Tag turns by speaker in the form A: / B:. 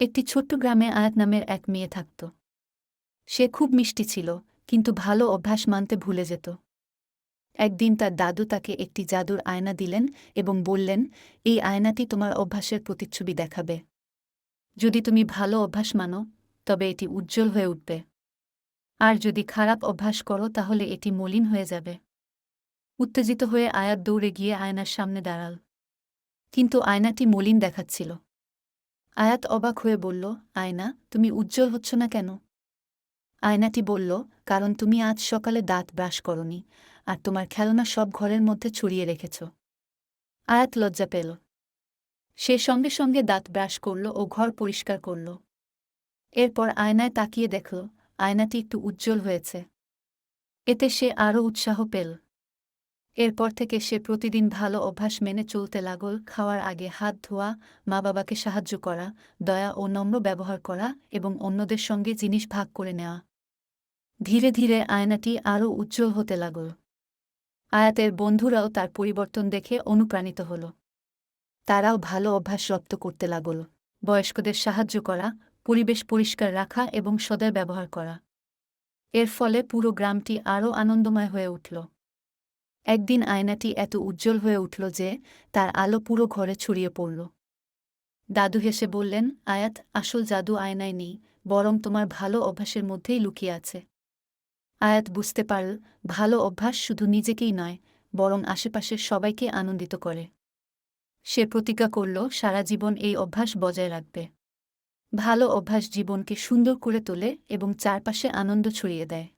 A: একটি ছোট্ট গ্রামে আয়াত নামের এক মেয়ে থাকত। সে খুব মিষ্টি ছিল, কিন্তু ভালো অভ্যাস মানতে ভুলে যেত। একদিন তার দাদু তাকে একটি জাদুর আয়না দিলেন এবং বললেন, এই আয়নাটি তোমার অভ্যাসের প্রতিচ্ছবি দেখাবে। যদি তুমি ভালো অভ্যাস মানো, তবে এটি উজ্জ্বল হয়ে উঠবে। আর যদি খারাপ অভ্যাস করো, তাহলে এটি মলিন হয়ে যাবে। উত্তেজিত হয়ে আয়াত দৌড়ে গিয়ে আয়নার সামনে দাঁড়াল। কিন্তু আয়নাটি মলিন দেখাচ্ছিল। আয়াত অবাক হয়ে বলল, আয়না, তুমি উজ্জ্বল হচ্ছ না কেন? আয়নাটি বলল, কারণ তুমি আজ সকালে দাঁত ব্রাশ করনি, আর তোমার খেলনা সব ঘরের মধ্যে ছড়িয়ে রেখেছ। আয়াত লজ্জা পেল। সে সঙ্গে সঙ্গে দাঁত ব্রাশ করল ও ঘর পরিষ্কার করল। এরপর আয়নায় তাকিয়ে দেখল, আয়নাটি একটু উজ্জ্বল হয়েছে। এতে সে আরও উৎসাহ পেল। এরপর থেকে সে প্রতিদিন ভালো অভ্যাস মেনে চলতে লাগল, খাওয়ার আগে হাত ধোয়া মা বাবাকে সাহায্য করা, দয়া ও নম্র ব্যবহার করা এবং অন্যদের সঙ্গে জিনিস ভাগ করে নেওয়া। ধীরে ধীরে আয়নাটি আরও উজ্জ্বল হতে লাগল। আয়াতের বন্ধুরাও তার পরিবর্তন দেখে অনুপ্রাণিত হল। তারাও ভালো অভ্যাস রপ্ত করতে লাগল। বয়স্কদের সাহায্য করা, পরিবেশ পরিষ্কার রাখা এবং সদয় ব্যবহার করা। এর ফলে পুরো গ্রামটি আরও আনন্দময় হয়ে উঠল। একদিন আয়নাটি এত উজ্জ্বল হয়ে উঠল যে তার আলো পুরো ঘরে ছড়িয়ে পড়ল। দাদু হেসে বললেন, আয়াত, আসল জাদু আয়নায় নেই, বরং তোমার ভালো অভ্যাসের মধ্যেই লুকিয়ে আছে। আয়াত বুঝতে পারল, ভালো অভ্যাস শুধু নিজেকেই নয়, বরং আশেপাশের সবাইকে আনন্দিত করে। সে প্রতিজ্ঞা করল, সারা জীবন এই অভ্যাস বজায় রাখবে। ভালো অভ্যাস জীবনকে সুন্দর করে তোলে এবং চারপাশে আনন্দ ছড়িয়ে দেয়।